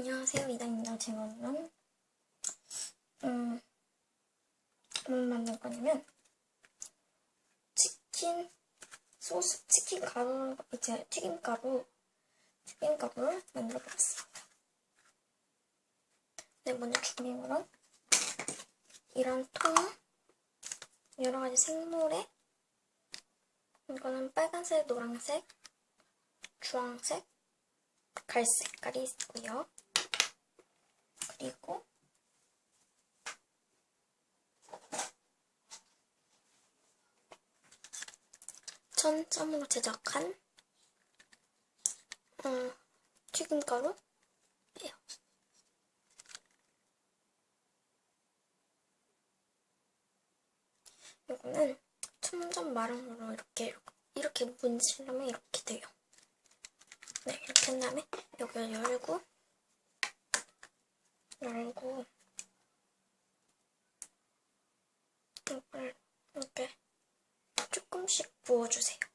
안녕하세요. 이다입니다. 오늘은 음, 뭘 만들 거냐면 치킨 소스, 치킨 가루, 이제 튀김 가루, 튀김 가루를 만들어 보겠습니다. 네, 먼저 준비물은 이런 통, 여러 가지 생물에 이거는 빨간색, 노란색, 주황색, 갈색깔이 있고요. 그리고 천점으로 제작한 어, 튀김가루 예요. 이거는 첨점 마름으로 이렇게 이렇게 문지르면 이렇게 돼요. 네, 이렇게 한 다음에 여기를 열고 열고 이걸 이렇게 조금씩 부어주세요.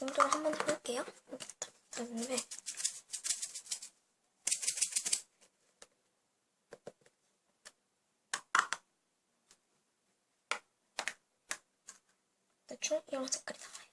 정도로 한번 해볼게요. 그다음에 대충 이런 색깔이 나와요.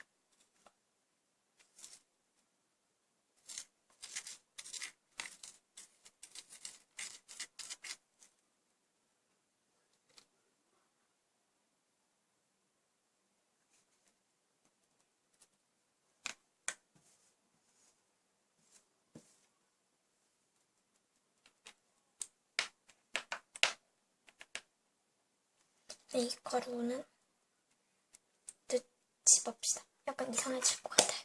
이 가루는 이제 집읍시다. 약간 이상해질 것 같아요.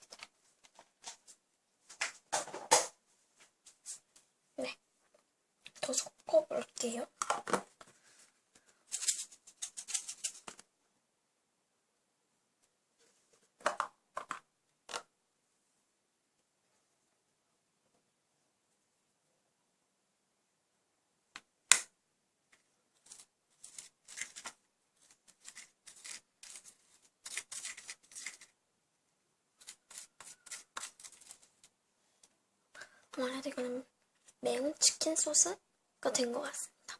네, 더 섞어볼게요. 아무래도 이거는 매운 치킨 소스가 된 것 같습니다.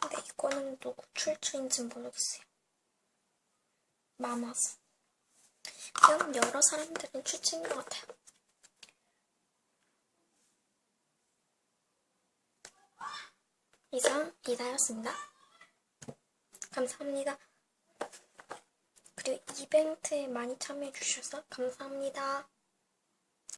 근데 이거는 누구 출처인지 모르겠어요. 마마스. 그냥 여러 사람들은 출처인 것 같아요. 이상 이다였습니다. 감사합니다. 그리고 이벤트에 많이 참여해주셔서 감사합니다.